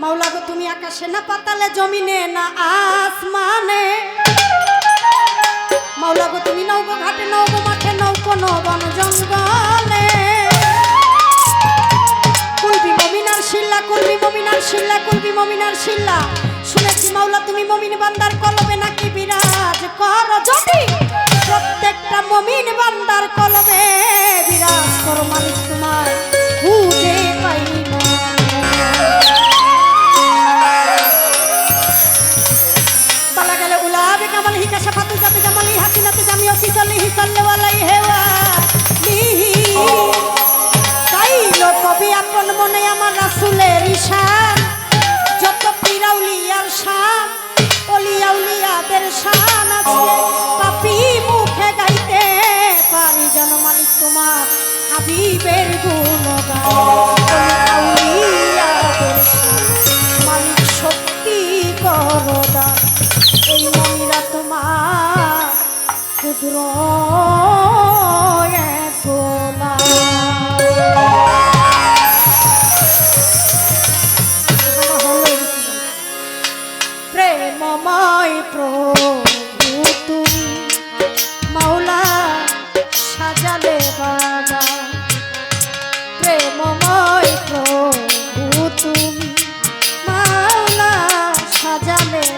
মাওলা গো, তুমি আকাশে না পাতালে, জমিনে না আসমানে? মাওলা গো, তুমি নৌকো ঘাটে নৌকো মাঠে নৌকো নবন জঙ্গলে। কুলবি মমিনার শিল্লা, কুলবি মমিনার শিল্লা, কুলবি মমিনার শিল্লা। শুনেছি মাওলা, তুমি মমিন বান্দার কলবে নাকি বিরাজ কর যদি। হাবিবের গুণগান।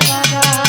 da da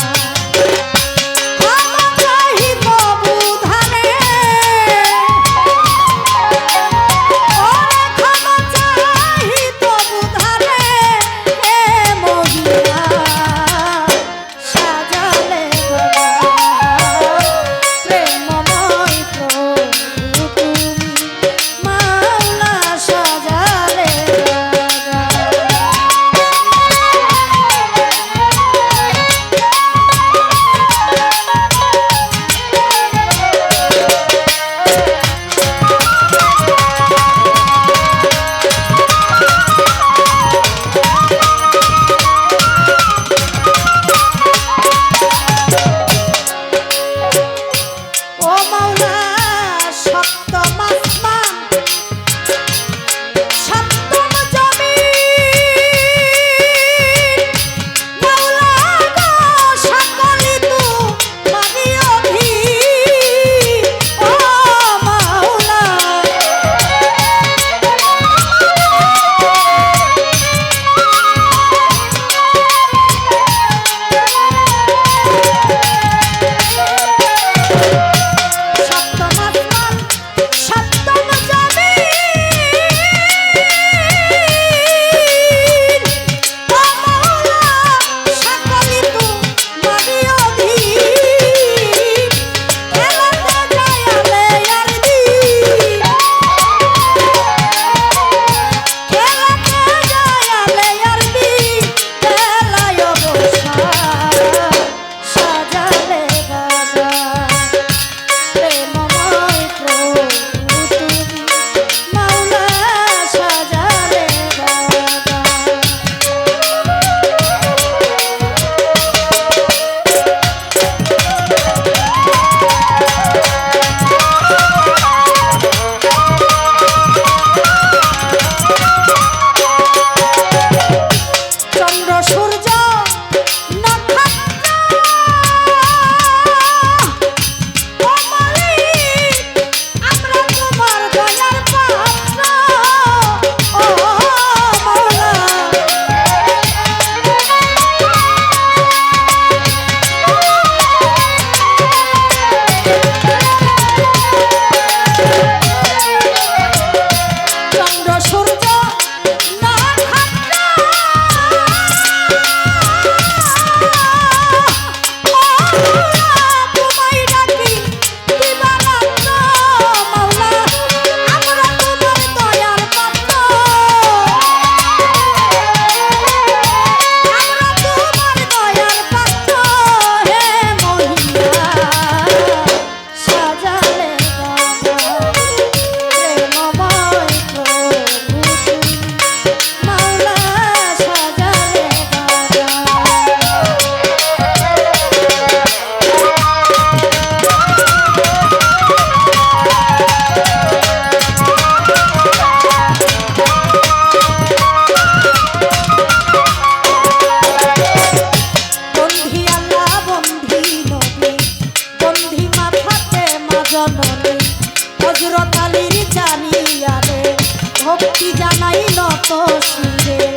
জননে হজরত আলীর জানিয়া রে ভক্তি জানাই নত সুরে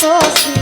so sweet.